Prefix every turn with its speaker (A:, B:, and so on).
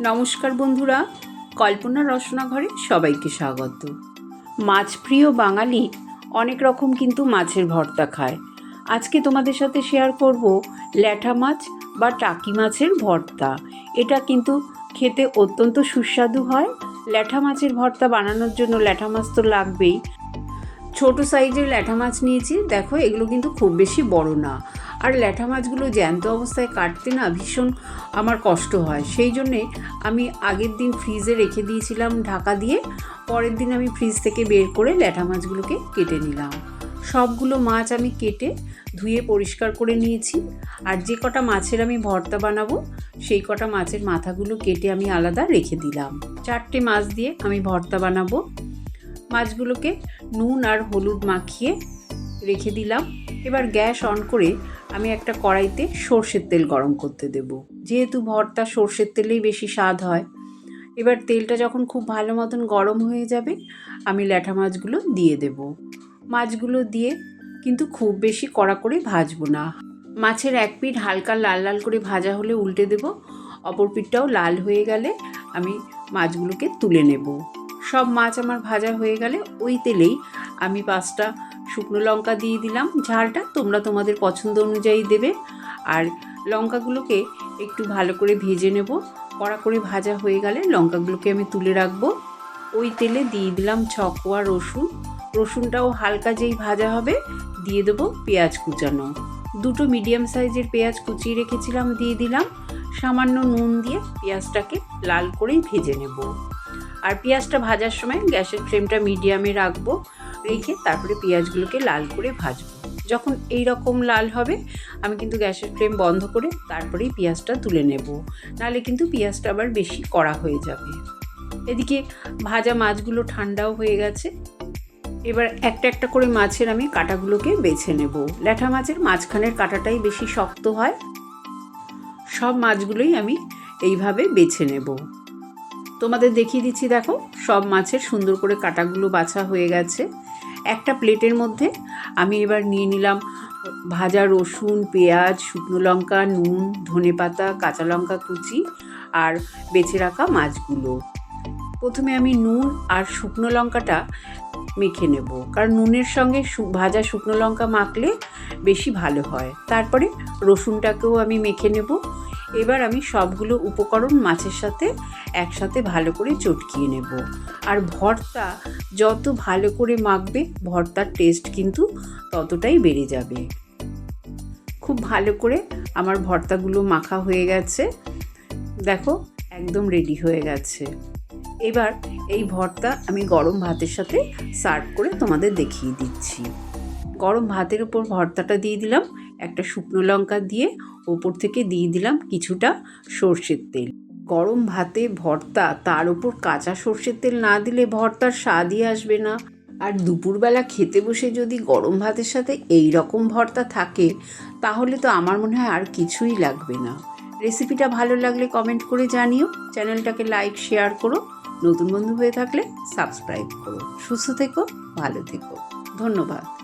A: নমস্কার বন্ধুরা, কল্পনা রসনা ঘরে সবাইকে স্বাগত। মাছ প্রিয় বাঙালি অনেক রকম কিন্তু মাছের ভর্তা খায়। আজকে তোমাদের সাথে শেয়ার করব ল্যাঠা মাছ বা টাকি মাছের ভর্তা। এটা কিন্তু খেতে অত্যন্ত সুস্বাদু হয়। ল্যাঠা মাছের ভর্তা বানানোর জন্য ল্যাঠা মাছ তো লাগবেই। ছোট সাইজের ল্যাঠা মাছ নিয়েছি। দেখো, এগুলো কিন্তু খুব বেশি বড় না। আর ল্যাঠা মাছগুলো জ্যান্ত অবস্থায় কাটতে না ভীষণ আমার কষ্ট হয়। সেই জন্যে আমি আগের দিন ফ্রিজে রেখে দিয়েছিলাম ঢাকা দিয়ে, পরের দিন আমি ফ্রিজ থেকে বের করে ল্যাঠা মাছগুলোকে কেটে নিলাম। সবগুলো মাছ আমি কেটে ধুয়ে পরিষ্কার করে নিয়েছি আর যে কটা মাছের আমি ভর্তা বানাবো, সেই কটা মাছের মাথাগুলো কেটে আমি আলাদা রেখে দিলাম। চারটে মাছ দিয়ে আমি ভর্তা বানাবো। মাছগুলোকে নুন আর হলুদ মাখিয়ে রেখে দিলাম। এবার গ্যাস অন করে আমি একটা কড়াইতে সর্ষের তেল গরম করতে দেব। যেহেতু ভর্তা সর্ষের তেলেই বেশি স্বাদ হয়। এবার তেলটা যখন খুব ভালো মতন গরম হয়ে যাবে, আমি ল্যাঠা মাছগুলো দিয়ে দেব। মাছগুলো দিয়ে কিন্তু খুব বেশি কড়া করে ভাজবো না। মাছের এক পিঠ হালকা লাল লাল করে ভাজা হলে উল্টে দেব। অপর পিঠটাও লাল হয়ে গেলে আমি মাছগুলোকে তুলে নেব। সব মাছ আমার ভাজা হয়ে গেলে ওই তেলেই আমি পাঁচটা শুকনো লঙ্কা দিয়ে দিলাম। ঝালটা তোমরা তোমাদের পছন্দ অনুযায়ী দেবে। আর লঙ্কাগুলোকে একটু ভালো করে ভেজে নেব। কড়া করে ভাজা হয়ে গেলে লঙ্কাগুলোকে আমি তুলে রাখব। ওই তেলে দিয়ে দিলাম ছকোয়া রসুন। রসুনটাও হালকা যেই ভাজা হবে, দিয়ে দেবো পেঁয়াজ কুচানো। দুটো মিডিয়াম সাইজের পেঁয়াজ কুচিয়ে রেখেছিলাম, দিয়ে দিলাম। সামান্য নুন দিয়ে পেঁয়াজটাকে লাল করেই ভেজে নেব। আর পেঁয়াজটা ভাজার সময় গ্যাসের ফ্লেমটা মিডিয়ামে রাখব। রেখে তারপরে পেঁয়াজগুলোকে লাল করে ভাজবো। যখন এই রকম লাল হবে, আমি কিন্তু গ্যাসের ফ্লেম বন্ধ করে তারপরেই পেঁয়াজটা তুলে নেব। নাহলে কিন্তু পেঁয়াজটা আবার বেশি কড়া হয়ে যাবে। এদিকে ভাজা মাছগুলো ঠান্ডাও হয়ে গেছে। এবার একটা একটা করে মাছের আমি কাটাগুলোকে বেছে নেব। ল্যাঠা মাছের মাঝখানের কাটাটাই বেশি শক্ত হয়। সব মাছগুলোই আমি এইভাবে বেছে নেব। তোমাদের দেখিয়ে দিচ্ছি, দেখো, সব মাছের সুন্দর করে কাটাগুলো বাছা হয়ে গেছে। একটা প্লেটের মধ্যে আমি এবার নিয়ে নিলাম ভাজা রসুন, পেঁয়াজ, শুকনো লঙ্কা, নুন, ধনে পাতা, কাঁচা লঙ্কা, কুচি আর বেছে রাখা মাছগুলো। প্রথমে আমি নুন আর শুকনো লঙ্কাটা মেখে নেব, কারণ নুনের সঙ্গে ভাজা শুকনো লঙ্কা মাখলে বেশি ভালো হয়। তারপরে রসুনটাকেও আমি মেখে নেব এবার আমি সবগুলো উপকরণ মাছের সাথে একসাথে ভালো করে চটকিয়ে নেব। আর ভর্তা যত ভালো করে মাখবে, ভর্তার টেস্ট কিন্তু ততটাই বেড়ে যাবে। খুব ভালো করে আমার ভর্তাগুলো মাখা হয়ে গেছে। দেখো, একদম রেডি হয়ে গেছে। এবার এই ভর্তা আমি গরম ভাতের সাথে সার্ভ করে তোমাদের দেখিয়ে দিচ্ছি। গরম ভাতের ওপর ভর্তাটা দিয়ে দিলাম। একটা শুকনো লঙ্কা দিয়ে ওপর থেকে দিয়ে দিলাম কিছুটা সর্ষের তেল। গরম ভাতে ভর্তা, তার ওপর কাঁচা সর্ষের তেল না দিলে ভর্তার স্বাদই আসবে না। আর দুপুরবেলা খেতে বসে যদি গরম ভাতের সাথে এই রকম ভর্তা থাকে, তাহলে তো আমার মনে হয় আর কিছুই লাগবে না। রেসিপিটা ভালো লাগলে কমেন্ট করে জানিও। চ্যানেলটাকে লাইক, শেয়ার করো। নতুন বন্ধু হয়ে থাকলে সাবস্ক্রাইব করো। সুস্থ থেকো, ভালো থেকো। ধন্যবাদ।